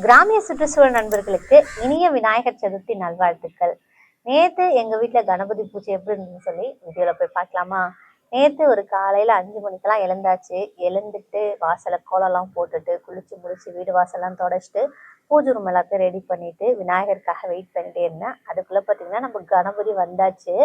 கிராமிய சுற்றுச்சூழல் நண்பர்களுக்கு இனிய விநாயகர் சதுர்த்தி நல்வாழ்த்துக்கள். நேத்து எங்க வீட்டில் கணபதி பூஜை எப்படி இருந்துன்னு சொல்லி வீடியோல போய் பார்க்கலாமா? நேத்து ஒரு காலையில அஞ்சு மணிக்கெல்லாம் எழுந்தாச்சு. எழுந்துட்டு வாசலை கோலம்லாம் போட்டுட்டு குளிச்சு முடிச்சு வீடு வாசல்லாம் தொடச்சிட்டு பூஜை ரூம் எல்லாத்தையும் ரெடி பண்ணிட்டு விநாயகருக்காக வெயிட் பண்ணிட்டே இருந்தேன். அதுக்குள்ள பாத்தீங்கன்னா நம்ம கணபதி வந்தாச்சு.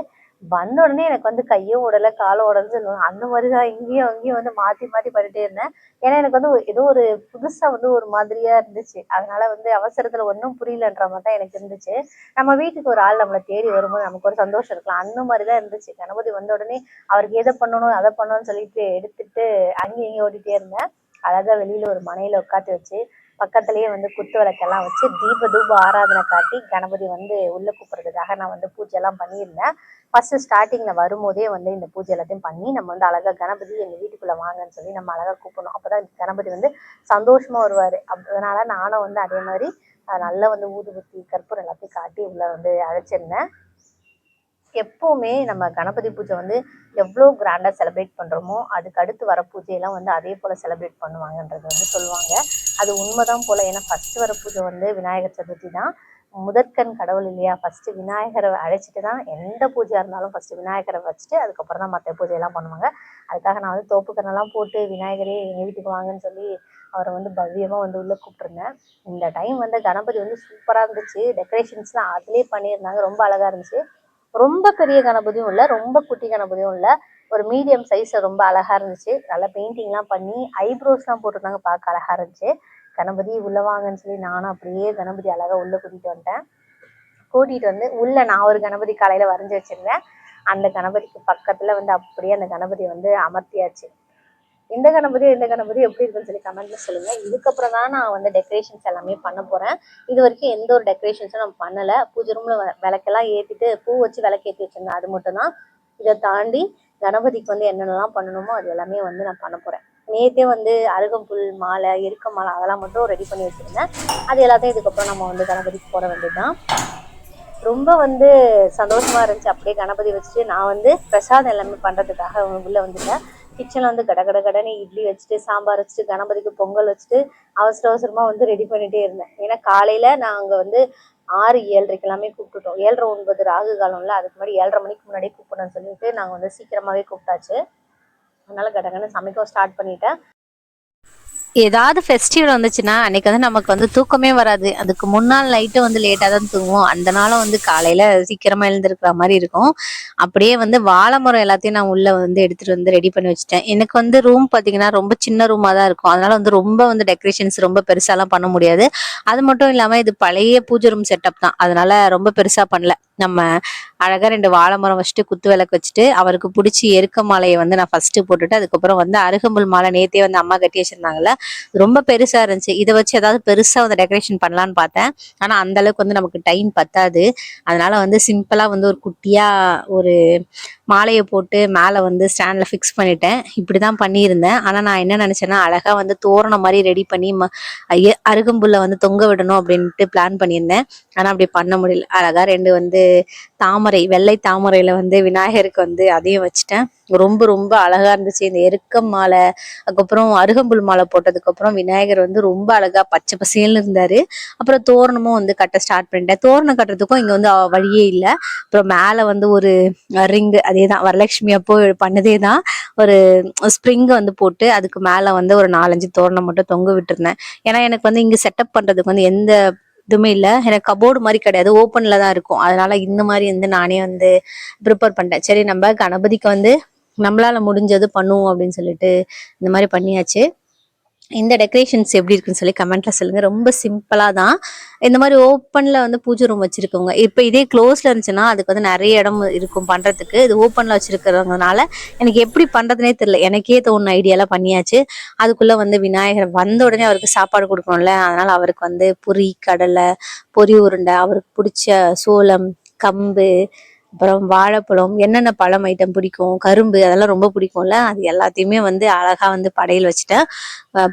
வந்த உடனே எனக்கு வந்து கையும் உடல காலும் சொல்லுவாங்க அந்த மாதிரி தான் இங்கேயும் அங்கேயும் வந்து மாற்றி மாற்றி பண்ணிட்டே இருந்தேன். ஏன்னா எனக்கு வந்து ஏதோ ஒரு புதுசாக வந்து ஒரு மாதிரியாக இருந்துச்சு. அதனால வந்து அவசரத்தில் ஒன்றும் புரியலன்ற மாதிரி தான் எனக்கு இருந்துச்சு. நம்ம வீட்டுக்கு ஒரு ஆள் நம்மளை தேடி வரும்போது நமக்கு ஒரு சந்தோஷம் இருக்கலாம். அந்த மாதிரி தான் இருந்துச்சு. கணபதி வந்த உடனே அவருக்கு எதை பண்ணணும் அதை பண்ணணும்னு சொல்லிட்டு எடுத்துட்டு அங்கேயும் இங்கேயும் ஓடிட்டே இருந்தேன். அழகா வெளியில ஒரு மனையில உட்காந்து வச்சு பக்கத்துலயே வந்து குத்து விளக்கெல்லாம் வச்சு தீப தூப ஆராதனை காட்டி கணபதி வந்து உள்ள கூப்பிடுறதுக்காக நான் வந்து பூஜை எல்லாம் பண்ணியிருந்தேன் ஃபர்ஸ்ட் ஸ்டார்டிங்ல வரும்போதே வந்து இந்த பூஜை எல்லாத்தையும் பண்ணி நம்ம வந்து அழகா கணபதி எங்க வீட்டுக்குள்ள வாங்கன்னு சொல்லி நம்ம அழகா கூப்பிடணும். அப்பதான் கணபதி வந்து சந்தோஷமா வருவாரு. அதனால் அதனால நானும் வந்து அதே மாதிரி நல்லா வந்து ஊதுபத்தி கற்பூரம் எல்லாத்தையும் காட்டி உள்ள வந்து அழைச்சிருந்தேன். எப்போவுமே நம்ம கணபதி பூஜை வந்து எவ்வளோ கிராண்டாக செலிப்ரேட் பண்ணுறோமோ அதுக்கு அடுத்து வர பூஜையெல்லாம் வந்து அதே போல் செலிப்ரேட் பண்ணுவாங்கன்றது வந்து சொல்லுவாங்க. அது உண்மைதான் போல். ஏன்னா ஃபர்ஸ்ட் வர பூஜை வந்து விநாயகர் சதுர்த்தி தான். முதற்கண் கடவுள் இல்லையா? ஃபஸ்ட்டு விநாயகரை அழைச்சிட்டு தான் எந்த பூஜையாக இருந்தாலும் ஃபஸ்ட்டு விநாயகரை வச்சுட்டு அதுக்கப்புறம் தான் மற்ற பூஜையெல்லாம் பண்ணுவாங்க. அதுக்காக நான் வந்து தோப்புக்கண்ணெல்லாம் போட்டு விநாயகரே எங்கள் வீட்டுக்கு வாங்கன்னு சொல்லி அவரை வந்து பவ்யமாக வந்து உள்ளே கூப்பிட்ருந்தேன் இந்த டைம் வந்து கணபதி வந்து சூப்பராக இருந்துச்சு. டெக்கரேஷன்ஸ்லாம் அதிலே பண்ணியிருந்தாங்க. ரொம்ப அழகாக இருந்துச்சு. ரொம்ப பெரிய கணபதியும் இல்லை ரொம்ப குட்டி கணபதியும் இல்லை. ஒரு மீடியம் சைஸில் ரொம்ப அழகா இருந்துச்சு. நல்லா பெயிண்டிங்லாம் பண்ணி ஐப்ரோஸ்லாம் போட்டிருந்தாங்க பார்க்க அழகா இருந்துச்சு. கணபதி உள்ள வாங்கன்னு சொல்லி நானும் அப்படியே கணபதி அழகாக உள்ள கூட்டிகிட்டு வந்துட்டேன். கூட்டிகிட்டு வந்து உள்ள நான் ஒரு கணபதி காலையில் வரைஞ்சி வச்சுருந்தேன். அந்த கணபதிக்கு பக்கத்தில் வந்து அப்படியே அந்த கணபதி வந்து அமர்த்தியாச்சு. இந்த கணபதி இந்த கணபதி எப்படி இருக்குன்னு சொல்லி கமெண்ட்ல சொல்லுங்க. இதுக்கப்புறம் தான் நான் வந்து டெக்கரேஷன்ஸ் எல்லாமே பண்ண போறேன். இது வரைக்கும் எந்த ஒரு டெக்கரேஷன்ஸும் நான் பண்ணல. பூஜை ரூம்ல விளக்கெல்லாம் ஏத்திட்டு பூ வச்சு விளக்கு வச்சிருந்தேன். அது மட்டும் தான். இதை தாண்டி கணபதிக்கு வந்து என்னென்னலாம் பண்ணணுமோ அது எல்லாமே வந்து நான் பண்ண போறேன். நேத்தே வந்து அருகம்புல் மாலை எருக்க மாலை அதெல்லாம் மட்டும் ரெடி பண்ணி வச்சிருந்தேன். அது எல்லாத்தையும் இதுக்கப்புறம் நம்ம வந்து கணபதிக்கு போட வேண்டியதுதான். ரொம்ப வந்து சந்தோஷமா இருந்துச்சு. அப்படியே கணபதி வச்சுட்டு நான் வந்து பிரசாதம் எல்லாமே பண்றதுக்காக உள்ள வந்துட்டேன். கிச்சனில் வந்து கட கட கடன்னு இட்லி வச்சுட்டு சாம்பார் வச்சுட்டு கணபதிக்கு பொங்கல் வச்சுட்டு அவசர அவசரமாக வந்து ரெடி பண்ணிகிட்டே இருந்தேன். ஏன்னா காலையில் நாங்கள் வந்து ஆறு ஏழரைக்கு எல்லாமே கூப்பிட்டுட்டோம். ஏழரை ஒன்பது ராகு காலம்ல அதுக்கு முன்னாடி ஏழரை மணிக்கு முன்னாடியே கூப்பிடணும்னு சொல்லிட்டு நாங்கள் வந்து சீக்கிரமாகவே கூப்பிட்டாச்சு. அதனால கடகடன்னு சமைக்க ஸ்டார்ட் பண்ணிட்டேன். ஏதாவது ஃபெஸ்டிவல் வந்துச்சுன்னா அன்னைக்கு வந்து நமக்கு வந்து தூக்கமே வராது. அதுக்கு முன்னாள் நைட்டு வந்து லேட்டாக தான் தூங்குவோம். அந்த நாளும் வந்து காலையில சீக்கிரமா எழுந்திருக்கிற மாதிரி இருக்கும். அப்படியே வந்து வாழை மரம் எல்லாத்தையும் நான் உள்ள வந்து எடுத்துட்டு வந்து ரெடி பண்ணி வச்சுட்டேன். எனக்கு வந்து ரூம் பாத்தீங்கன்னா ரொம்ப சின்ன ரூமா தான் இருக்கும். அதனால வந்து ரொம்ப வந்து டெக்கரேஷன்ஸ் ரொம்ப பெருசாலாம் பண்ண முடியாது. அது மட்டும் இல்லாம இது பழைய பூஜை ரூம் செட்டப் தான். அதனால ரொம்ப பெருசா பண்ணல. நம்ம அழகா ரெண்டு வாழை மரம் வச்சுட்டு குத்து விளக்கு வச்சுட்டு அவருக்கு பிடிச்சி எருக்க மாலையை வந்து நான் ஃபர்ஸ்ட் போட்டுட்டு அதுக்கப்புறம் வந்து அருகம்புல் மாலை நேத்தே வந்து அம்மா கட்டி வச்சிருந்தாங்கல்ல ரொம்ப பெருசா இருந்துச்சு. இதை வச்சு ஏதாவது பெருசா வந்து டெக்கரேஷன் பண்ணலான்னு பார்த்தேன். ஆனா அந்த அளவுக்கு வந்து நமக்கு டைம் பத்தாது. அதனால வந்து சிம்பிளா வந்து ஒரு குட்டியா ஒரு மாலையை போட்டு மேலே வந்து ஸ்டாண்ட்ல ஃபிக்ஸ் பண்ணிட்டேன். இப்படிதான் பண்ணியிருந்தேன். ஆனா நான் என்ன நினைச்சேன்னா அழகா வந்து தோரணம் மாதிரி ரெடி பண்ணி ம- ஐய- அருகம்புல்ல வந்து தொங்க விடணும் அப்படின்ட்டு பிளான் பண்ணியிருந்தேன். ஆனா அப்படி பண்ண முடியல. அழகா ரெண்டு வந்து தாமரை வெள்ளை தாமரையில வந்து விநாயகருக்கு வந்து அதையும் வச்சுட்டேன். ரொம்ப ரொம்ப அழகா இருந்துச்சு. இந்த எருக்கம் மாலை அதுக்கப்புறம் அருகம்புல் மாலை போட்டதுக்கு அப்புறம் விநாயகர் வந்து ரொம்ப அழகா பச்சை பசேல்னு இருந்தாரு. அப்புறம் தோரணமும் வந்து கட்ட ஸ்டார்ட் பண்ணிட்டேன். தோரணம் கட்டுறதுக்கும் இங்க வந்து வழியே இல்லை. அப்புறம் மேல வந்து ஒரு ரிங்கு அதே தான் வரலட்சுமி அப்போ பண்ணதே தான். ஒரு ஸ்ப்ரிங் வந்து போட்டு அதுக்கு மேல வந்து ஒரு நாலஞ்சு தோரணம் மட்டும் தொங்க விட்டுருந்தேன். ஏன்னா எனக்கு வந்து இங்க செட்டப் பண்றதுக்கு வந்து எந்த இதுவுமே இல்லை. எனக்கு கபோர்டு மாதிரி கிடையாது. ஓப்பன்ல தான் இருக்கும். அதனால இந்த மாதிரி வந்து நானே வந்து ப்ரிப்பேர் பண்ணிட்டேன். சரி நம்ம கணபதிக்கு வந்து நம்மளால முடிஞ்சது பண்ணுவோம் அப்படின்னு சொல்லிட்டு இந்த மாதிரி பண்ணியாச்சு. இந்த டெக்கரேஷன்ஸ் எப்படி இருக்குன்னு சொல்லி கமெண்ட்ல சொல்லுங்க. ரொம்ப சிம்பிளா தான். இந்த மாதிரி ஓப்பன்ல வந்து பூஜை ரூம் வச்சிருக்கவங்க இப்போ இதே க்ளோஸ்ல இருந்துச்சுன்னா அதுக்கு வந்து நிறைய இடம் இருக்கும் பண்றதுக்கு. இது ஓப்பன்ல வச்சிருக்கிறதுனால எனக்கு எப்படி பண்றதுனே தெரியல. எனக்கே தோணுன ஐடியாலாம் பண்ணியாச்சு. அதுக்குள்ள வந்து விநாயகர் வந்த உடனே அவருக்கு சாப்பாடு கொடுக்கணும்ல. அதனால அவருக்கு வந்து பொரி கடலை பொரி உருண்டை அவருக்கு பிடிச்ச சோளம் கம்பு அப்புறம் வாழைப்பழம் என்னென்ன பழம் ஐட்டம் பிடிக்கும் கரும்பு அதெல்லாம் ரொம்ப பிடிக்கும்ல அது எல்லாத்தையுமே வந்து அழகாக வந்து படையல் வச்சுட்டேன்.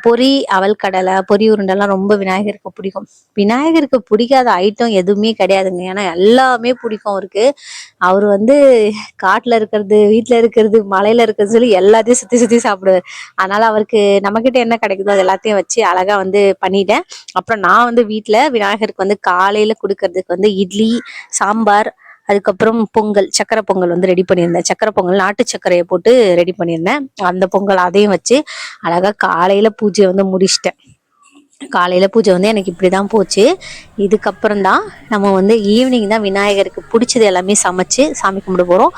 பொறி பொரி அவல் கடலை பொரி உருண்டெல்லாம் ரொம்ப விநாயகருக்கு பிடிக்கும். விநாயகருக்கு பிடிக்காத ஐட்டம் எதுவுமே கிடையாதுங்க. ஏன்னா எல்லாமே பிடிக்கும் அவருக்கு. அவர் வந்து காட்டில் இருக்கிறது வீட்டில் இருக்கிறது மலையில் இருக்கிறது சொல்லி எல்லாத்தையும் சுற்றி சுற்றி சாப்பிடுவார். அதனால் அவருக்கு நம்மக்கிட்ட என்ன கிடைக்குதோ அது எல்லாத்தையும் வச்சு அழகாக வந்து பண்ணிட்டேன். அப்புறம் நான் வந்து வீட்டில் விநாயகருக்கு வந்து காலையில் கொடுக்கறதுக்கு வந்து இட்லி சாம்பார் அதுக்கப்புறம் பொங்கல் சக்கரை பொங்கல் வந்து ரெடி பண்ணியிருந்தேன். சக்கரை பொங்கல் நாட்டு சக்கரையை போட்டு ரெடி பண்ணியிருந்தேன். அந்த பொங்கல் அதையும் வச்சு அழகா காலையில பூஜையை வந்து முடிச்சிட்டேன். காலையில் பூஜை வந்து எனக்கு இப்படி தான் போச்சு. இதுக்கப்புறம் தான் நம்ம வந்து ஈவினிங் தான் விநாயகருக்கு பிடிச்சது எல்லாமே சமைச்சு சாமி கும்பிட போகிறோம்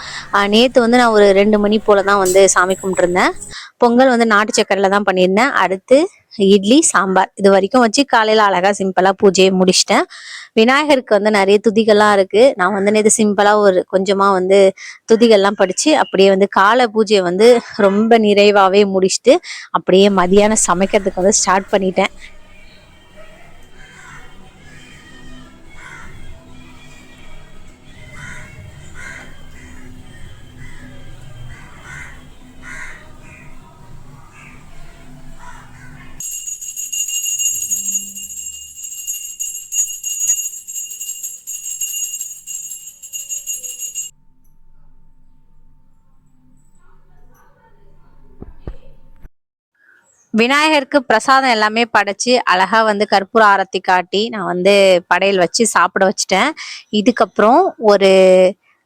நேற்று வந்து நான் ஒரு ரெண்டு மணி போல தான் வந்து சாமி கும்பிட்ருந்தேன் பொங்கல் வந்து நாட்டு சக்கரையில் தான் பண்ணியிருந்தேன். அடுத்து இட்லி சாம்பார். இது வரைக்கும் வச்சு காலையில் அழகாக சிம்பிளாக பூஜையை முடிச்சிட்டேன். விநாயகருக்கு வந்து நிறைய துதிகள்லாம் இருக்குது நான் வந்து நேற்று சிம்பிளாக ஒரு கொஞ்சமாக வந்து துதிகள்லாம் படித்து அப்படியே வந்து காலை பூஜையை வந்து ரொம்ப நிறைவாகவே முடிச்சுட்டு அப்படியே மதியானம் சமைக்கிறதுக்கு வந்து ஸ்டார்ட் பண்ணிட்டேன். விநாயகருக்கு பிரசாதம் எல்லாமே படைச்சு அழகா வந்து கற்பூர ஆரத்தி காட்டி நான் வந்து படையல் வச்சு சாப்பிட வச்சுட்டேன். இதுக்கப்புறம் ஒரு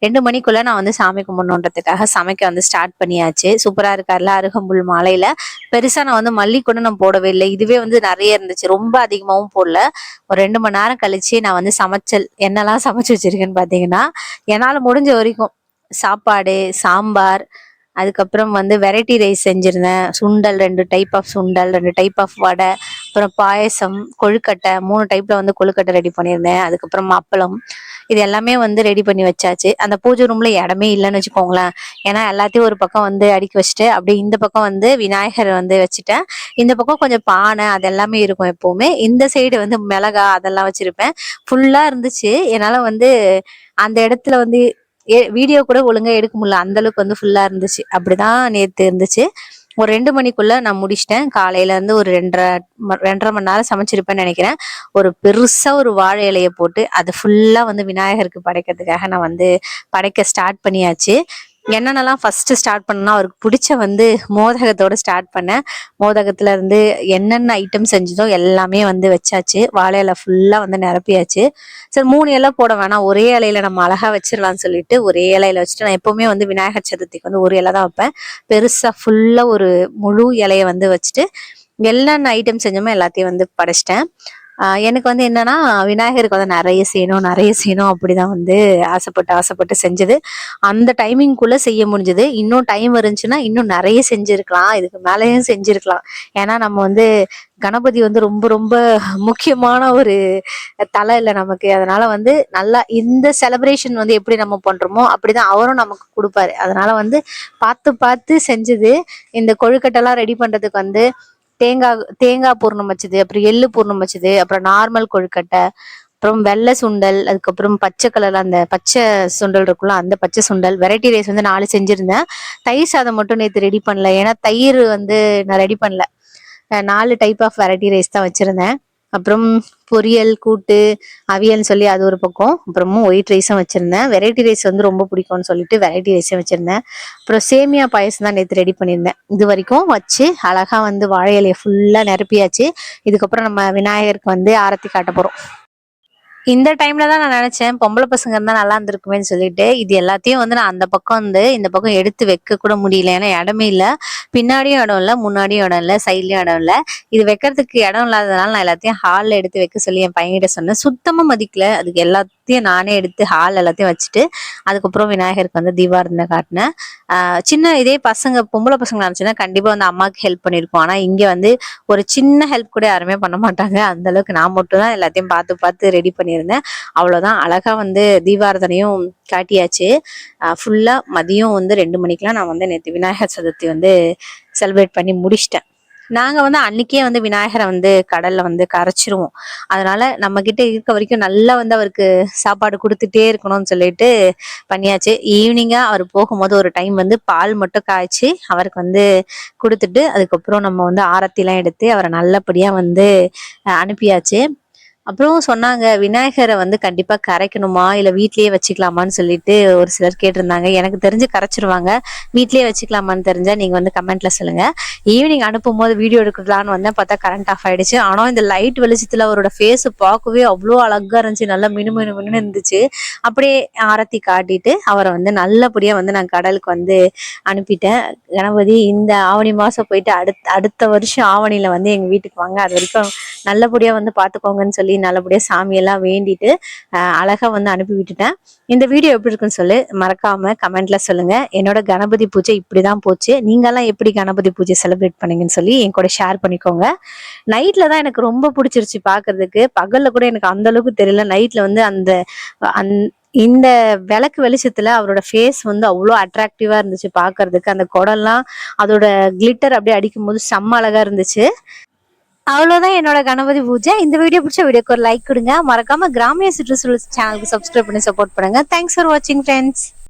ரெண்டு மணிக்குள்ள நான் வந்து சாமி கும்பிடணுன்றதுக்காக சமைக்க வந்து ஸ்டார்ட் பண்ணியாச்சு. சூப்பரா இருக்காருல அருகம்புல் மாலையில. பெருசா நான் வந்து மல்லி கூட நான் போடவே இல்லை. இதுவே வந்து நிறைய இருந்துச்சு. ரொம்ப அதிகமாகவும் போடல. ஒரு ரெண்டு மணி நேரம் கழிச்சு நான் வந்து சமைச்சல் என்னெல்லாம் சமைச்சு வச்சிருக்கேன்னு பாத்தீங்கன்னா என்னால முடிஞ்ச வரைக்கும் சாப்பாடு சாம்பார் அதுக்கப்புறம் வந்து வெரைட்டி ரைஸ் செஞ்சுருந்தேன். சுண்டல் ரெண்டு டைப் ஆஃப் சுண்டல் ரெண்டு டைப் ஆஃப் வடை அப்புறம் பாயசம் கொழுக்கட்டை மூணு டைப்பில் வந்து கொழுக்கட்டை ரெடி பண்ணியிருந்தேன். அதுக்கப்புறம் அப்பளம். இது எல்லாமே வந்து ரெடி பண்ணி வச்சாச்சு. அந்த பூஜை ரூம்ல இடமே இல்லைன்னு வச்சுக்கோங்களேன். ஏன்னா எல்லாத்தையும் ஒரு பக்கம் வந்து அடுக்கி வச்சுட்டு அப்படியே இந்த பக்கம் வந்து விநாயகர் வந்து வச்சுட்டேன். இந்த பக்கம் கொஞ்சம் பானை அது எல்லாமே இருக்கும் எப்பவுமே. இந்த சைடு வந்து மிளகா அதெல்லாம் வச்சிருப்பேன். ஃபுல்லா இருந்துச்சு. என்னால வந்து அந்த இடத்துல வந்து வீடியோ கூட ஒழுங்கா எடுக்க முடியல. அந்த அளவுக்கு வந்து ஃபுல்லா இருந்துச்சு. அப்படிதான் நேத்து இருந்துச்சு. ஒரு ரெண்டு மணிக்குள்ள நான் முடிச்சிட்டேன். காலையில இருந்து ஒரு ரெண்டரை ரெண்டரை மணி நேரம் சமைச்சிருப்பேன்னு நினைக்கிறேன். ஒரு பெருசா ஒரு வாழை இலையை போட்டு அது ஃபுல்லா வந்து விநாயகருக்கு படைக்கிறதுக்காக நான் வந்து படைக்க ஸ்டார்ட் பண்ணியாச்சு. என்னென்னலாம் ஃபர்ஸ்ட் ஸ்டார்ட் பண்ணா அவருக்கு பிடிச்ச வந்து மோதகத்தோட ஸ்டார்ட் பண்ணேன் மோதகத்துல இருந்து என்னென்ன ஐட்டம் செஞ்சதோ எல்லாமே வந்து வச்சாச்சு. வாழை இலை ஃபுல்லா வந்து நிரப்பியாச்சு. சரி மூணு இலை போட வேணாம். ஒரே இலையில நம்ம அழகா வச்சிடலாம்னு சொல்லிட்டு ஒரே இலையில வச்சுட்டு நான் எப்பவுமே வந்து விநாயகர் சதுர்த்திக்கு வந்து ஒரு இலை தான் வைப்பேன். பெருசா ஃபுல்லா ஒரு முழு இலைய வந்து வச்சுட்டு என்னென்ன ஐட்டம் செஞ்சோமோ எல்லாத்தையும் வந்து படைச்சிட்டேன். எனக்கு வந்து என்னன்னா விநாயகருக்கு வந்து நிறைய செய்யணும் நிறைய செய்யணும் அப்படிதான் வந்து ஆசைப்பட்டு ஆசைப்பட்டு செஞ்சது. அந்த டைமிங்குள்ள செய்ய முடிஞ்சது. இன்னும் டைம் இருந்துச்சுன்னா இன்னும் நிறைய செஞ்சிருக்கலாம். இதுக்கு மேலேயும் செஞ்சிருக்கலாம். ஏன்னா நம்ம வந்து கணபதி வந்து ரொம்ப ரொம்ப முக்கியமான ஒரு தலை இல்லை நமக்கு. அதனால வந்து நல்லா இந்த செலிப்ரேஷன் வந்து எப்படி நம்ம பண்றோமோ அப்படிதான் அவரும் நமக்கு கொடுப்பாரு. அதனால வந்து பார்த்து பார்த்து செஞ்சது. இந்த கொழுக்கட்டைலாம் ரெடி பண்றதுக்கு வந்து தேங்காய் தேங்காய் பூர்ணம் வச்சது அப்புறம் எள்ளு பூர்ணம் வச்சது அப்புறம் நார்மல் கொழுக்கட்டை அப்புறம் வெள்ளை சுண்டல் அதுக்கப்புறம் பச்சை கலர்ல அந்த பச்சை சுண்டல் இருக்குல்ல அந்த பச்சை சுண்டல் வெரைட்டி ரைஸ் வந்து நாலு செஞ்சிருந்தேன். தயிர் சாதம் மட்டும் நேற்று ரெடி பண்ணல ஏன்னா தயிர் வந்து நான் ரெடி பண்ணல. நாலு டைப் ஆஃப் வெரைட்டி ரைஸ் தான் வச்சிருந்தேன். அப்புறம் பொரியல் கூட்டு அவியல்னு சொல்லி அது ஒரு பக்கம். அப்புறமும் ஒயிட் ரைஸும் வச்சுருந்தேன். வெரைட்டி ரைஸ் வந்து ரொம்ப பிடிக்கும்னு சொல்லிட்டு வெரைட்டி ரைஸும் வச்சுருந்தேன். அப்புறம் சேமியா பாயசம் தான் நேற்று ரெடி பண்ணியிருந்தேன். இது வரைக்கும் வச்சு அழகாக வந்து வாழை இலையை ஃபுல்லாக நிரப்பியாச்சு. இதுக்கப்புறம் நம்ம விநாயகருக்கு வந்து ஆரத்தி காட்ட போகிறோம் இந்த டைம்ல தான் நான் நினைச்சேன் பொம்பளை பசங்க இருந்தா நல்லா இருந்திருக்குமேன்னு சொல்லிட்டு. இது எல்லாத்தையும் வந்து நான் அந்த பக்கம் வந்து இந்த பக்கம் எடுத்து வைக்க கூட முடியல. ஏன்னா இடமே இல்ல. பின்னாடியும் இடம் இல்ல முன்னாடியும் இடம் இல்ல சைட்லயும் இடம் இல்ல. இது வைக்கிறதுக்கு இடம் இல்லாததுனால நான் எல்லாத்தையும் ஹால்ல எடுத்து வைக்க சொல்லி என் பையன்கிட்ட சொன்னேன். சுத்தமா மதிக்கல. அதுக்கு எல்லாத்தையும் நானே எடுத்து ஹால் எல்லாத்தையும் வச்சுட்டு அதுக்கப்புறம் விநாயகருக்கு வந்து தீபாரதனை காட்டினேன். ஆஹ் சின்ன இதே பசங்க பொம்பளை பசங்க நினைச்சுன்னா கண்டிப்பா வந்து அம்மாவுக்கு ஹெல்ப் பண்ணிருக்கோம். ஆனா இங்க வந்து ஒரு சின்ன ஹெல்ப் கூட யாருமே பண்ண மாட்டாங்க. அந்த அளவுக்கு நான் மட்டும் தான் எல்லாத்தையும் பார்த்து பார்த்து ரெடி பண்ணி பண்ணியிருந்தேன். அவ்வளோதான் அழகாக வந்து தீபாரதனையும் காட்டியாச்சு. ஃபுல்லாக மதியம் வந்து ரெண்டு மணிக்கெலாம் நான் வந்து நேற்று விநாயகர் சதுர்த்தி வந்து செலிப்ரேட் பண்ணி முடிச்சிட்டேன். நாங்கள் வந்து அன்னைக்கே வந்து விநாயகரை வந்து கடலில் வந்து கரைச்சிருவோம். அதனால நம்ம கிட்ட இருக்க வரைக்கும் நல்லா வந்து அவருக்கு சாப்பாடு கொடுத்துட்டே இருக்கணும்னு சொல்லிட்டு பண்ணியாச்சு. ஈவினிங்காக அவர் போகும்போது ஒரு டைம் வந்து பால் மட்டும் காய்ச்சி அவருக்கு வந்து கொடுத்துட்டு அதுக்கப்புறம் நம்ம வந்து ஆரத்திலாம் எடுத்து அவரை நல்லபடியாக வந்து அனுப்பியாச்சு. அப்புறம் சொன்னாங்க விநாயகரை வந்து கண்டிப்பா கரைக்கணுமா? இல்ல வீட்லயே வச்சுக்கலாமான்னு சொல்லிட்டு ஒரு சிலர் கேட்டிருந்தாங்க. எனக்கு தெரிஞ்சு கரைச்சிருவாங்க. வீட்லயே வச்சுக்கலாமான்னு தெரிஞ்சா நீங்க வந்து கமெண்ட்ல சொல்லுங்க. ஈவினிங் அனுப்பும் போது வீடியோ எடுக்கலான்னு வந்தேன். பார்த்தா கரண்ட் ஆஃப் ஆயிடுச்சு. ஆனா இந்த லைட் வெளிச்சத்துல அவரோட ஃபேஸ் பார்க்கவே அவ்வளோ அழகா இருந்துச்சு. நல்லா மினு மினு மினுன்னு இருந்துச்சு. அப்படியே ஆரத்தி காட்டிட்டு அவரை வந்து நல்லபடியா வந்து நான் கடலுக்கு வந்து அனுப்பிட்டேன். கணபதி இந்த ஆவணி மாசம் போயிட்டு அடுத்த அடுத்த வருஷம் ஆவணியில வந்து எங்க வீட்டுக்கு வாங்க. அது வரைக்கும் நல்லபடியா வந்து பாத்துக்கோங்கன்னு சொல்லி நல்லபடியா சாமியெல்லாம் வேண்டிட்டு அழகாக அழகா வந்து அனுப்பி விட்டுட்டேன். இந்த வீடியோ எப்படி இருக்குன்னு சொல்லி மறக்காம கமெண்ட்ல சொல்லுங்க. என்னோட கணபதி பூஜை இப்படிதான் போச்சு. நீங்கெல்லாம் எப்படி கணபதி பூஜை செலிப்ரேட் பண்ணீங்கன்னு சொல்லி என் கூட ஷேர் பண்ணிக்கோங்க. நைட்ல தான் எனக்கு ரொம்ப பிடிச்சிருச்சு பாக்குறதுக்கு. பகல்ல கூட எனக்கு அந்த அளவுக்கு தெரியல. நைட்ல வந்து அந்த அந் இந்த விளக்கு வெளிச்சத்துல அவரோட ஃபேஸ் வந்து அவ்வளோ அட்ராக்டிவா இருந்துச்சு பாக்குறதுக்கு. அந்த குடம்லாம் அதோட கிளிட்டர் அப்படியே அடிக்கும் போது செம்ம அழகா இருந்துச்சு. அவ்வளோதான் என்னோட கணபதி பூஜை. இந்த வீடியோ பிடிச்ச வீடியோக்கு ஒரு லைக் கொடுங்க. மறக்காம கிராமிய சுற்றுச்சூழல் சேனலுக்கு சப்ஸ்கிரைப் பண்ணி சப்போர்ட் பண்ணுங்க. தேங்க்ஸ் ஃபார் வாட்சிங் ஃப்ரெண்ட்ஸ்